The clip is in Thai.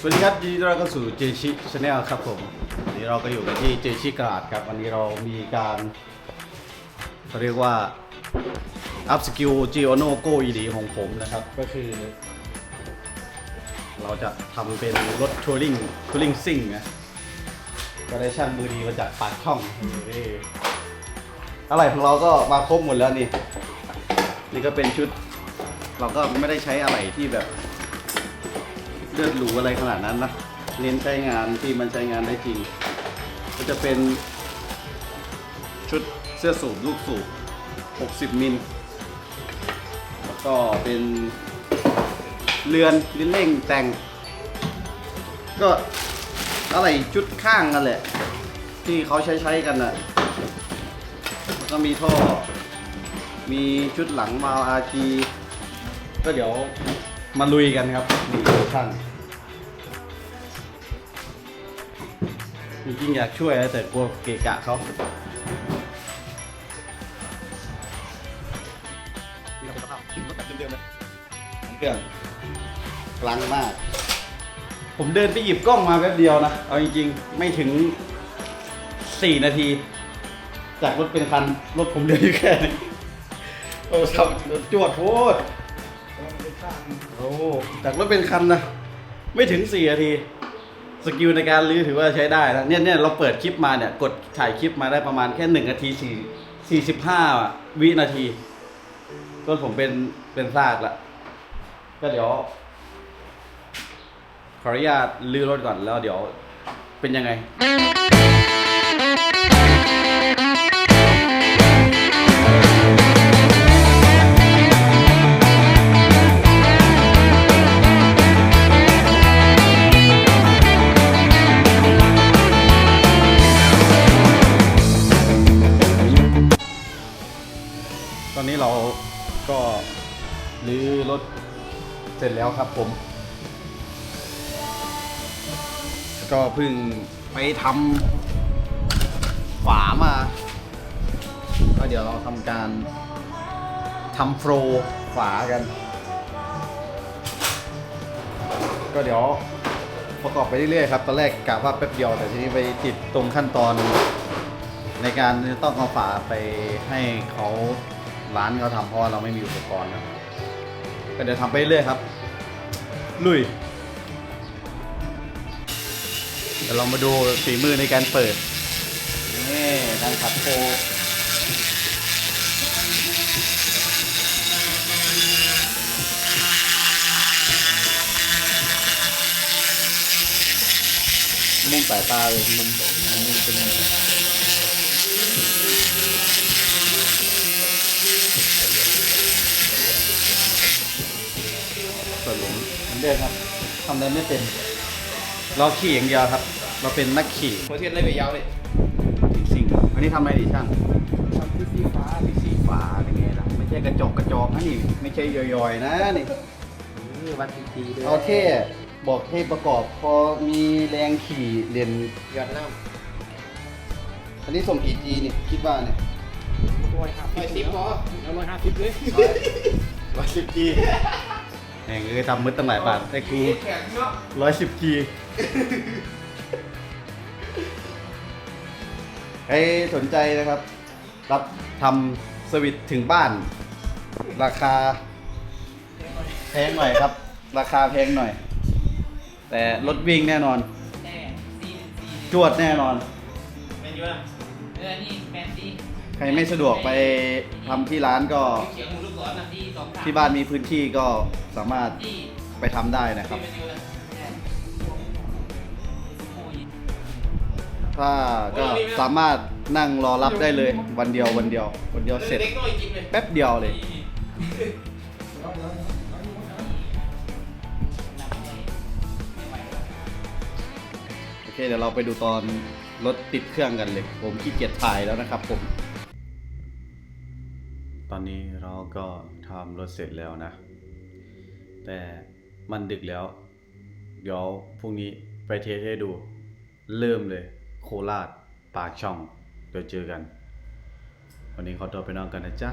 สวัสดีครับยินดีต้อนรับเข้าสู่เจชิชาแนลครับผมวันนี้เราก็อยู่กันที่เจชิกราดครับวันนี้เรามีการเขาเรียกว่าอัพสกิลจีโอโนโกอีดีของผมนะครับ ก็คือ เราจะทำเป็นรถทัวริงทัวริงซิ่งนะก็ได้ช่างมือดีมาจากปากช่องนี่อะไรของเราก็มาครบหมดแล้วนี่ นี่ก็เป็นชุด เราก็ไม่ได้ใช้อะไรที่แบบ เลือดหรูอะไรขนาดนั้นนะเน้นใช้งานที่มันใช้งานได้จริง ก็จะเป็นชุดเสื้อสูบลูกสูบ 60 มิล แล้วก็เป็นเรือนลิ้นเร่งแต่ง ก็อะไรชุดข้างกันแหละ ที่เขาใช้ใช้กันน่ะแล้วก็มีท่อ มีชุดหลังมาอาจีก็เดี๋ยว มาลุยกันครับนี่ช่างจริงๆอยากช่วยนะแต่กลัวเกะกะเขานี่ก็สภาพรถแบบเดิมๆเลยเครื่องกลางมาก ผมเดินไปหยิบกล้องมาแป๊บเดียวนะ เอาจริงๆ ไม่ถึง 4 นาที จากรถเป็นคัน รถผมเดินอยู่แค่นี้โอ้สับจวดโพด โอ้จากรถเป็นคันนะไม่ถึง4นาทีสกิลในการลื้อถือว่าใช้ได้นะเนี่ยเนี่ยเราเปิดคลิปมาเนี่ยกดถ่ายคลิปมาได้ประมาณแค่1นาที4 45วินาทีต้นผมเป็นเป็นซากละก็เดี๋ยวขออนุญาตลื้อรถก่อนแล้วเดี๋ยวเป็นยังไง อนนี้เราก็รื้อรถเสร็จแล้วครับผม ก็เพิ่งไปทำฝามาก็เดี๋ยวเราทำการทำโฟรฝากัน ก็เดี๋ยวประกอบไปเรื่อยๆครับ ตอนแรกกะว่าแป๊บเดียว แต่ทีนี้ไปติดตรงขั้นตอนในการต้องเอาฝาไปให้เขา ร้านเขาทำเพราะเราไม่มีอุปกรณ์นะครับก็เดี๋ยวทำไปเรื่อยครับ ลุยเดี๋ยวเรามาดูฝีมือในการเปิดนี่การขัดโคมุ่งสายตาเลยมุมมุมนี้เป็น เหมือนเดิมครับทำอะไรไม่เป็น เราขี่อย่างเดียวครับ เราเป็นนักขี่หัวเทียนเลยไปยาวเลยสิ่งๆอันนี้ทำอะไรดีช่างทำคือสีฟ้ามีสีฝาเป็นไงล่ะไม่ใช่กระจกกระจอกนะนี่ไม่ใช่ย่อยๆนะนี่วัดทีๆด้วยเอาเท่บอกเท่ประกอบพอมีแรงขี่เรียนยอดน้อันนี้ส่งกี่จีนี่คิดว่าเนี่ยำร้อยห้าสิบพอแล้วร้อยห้าสิบเลยร้อยสิบจี แหงเอ้ยทำมืดตั้งหลายบาทแต่กูแข็งเนาะร้อยสิบจีใครสนใจนะครับ รับทำสวิตช์ถึงบ้าน ราคาแพงหน่อยครับ ราคาแพงหน่อย แต่รถวิ่งแน่นอน แน่ซีซีจวดแน่นอน เป็นยังไงเออนี่แมนซี ใครไม่สะดวกไปทำที่ร้านก็ที่บ้านมีพื้นที่ก็สามารถไปทำได้นะครับ ถ้าก็สามารถนั่งรอรับได้เลยวันเดียววันเดียว วันเดียวเสร็จเด็กน้อยจริงเลยแป๊บเดียวเลย โอเคเดี๋ยวเราไปดูตอนรถติดเครื่องกันเลย ผมขี้เกียจถ่ายแล้วนะครับผม ตอนนี้เราก็ทำรถเสร็จแล้วนะ แต่มันดึกแล้ว เดี๋ยวพรุ่งนี้ไปเทสให้ดู เริ่มเลย โคราชปากช่อง เดี๋ยวเจอกัน วันนี้ขอตัวไปนอนกันนะจ๊ะ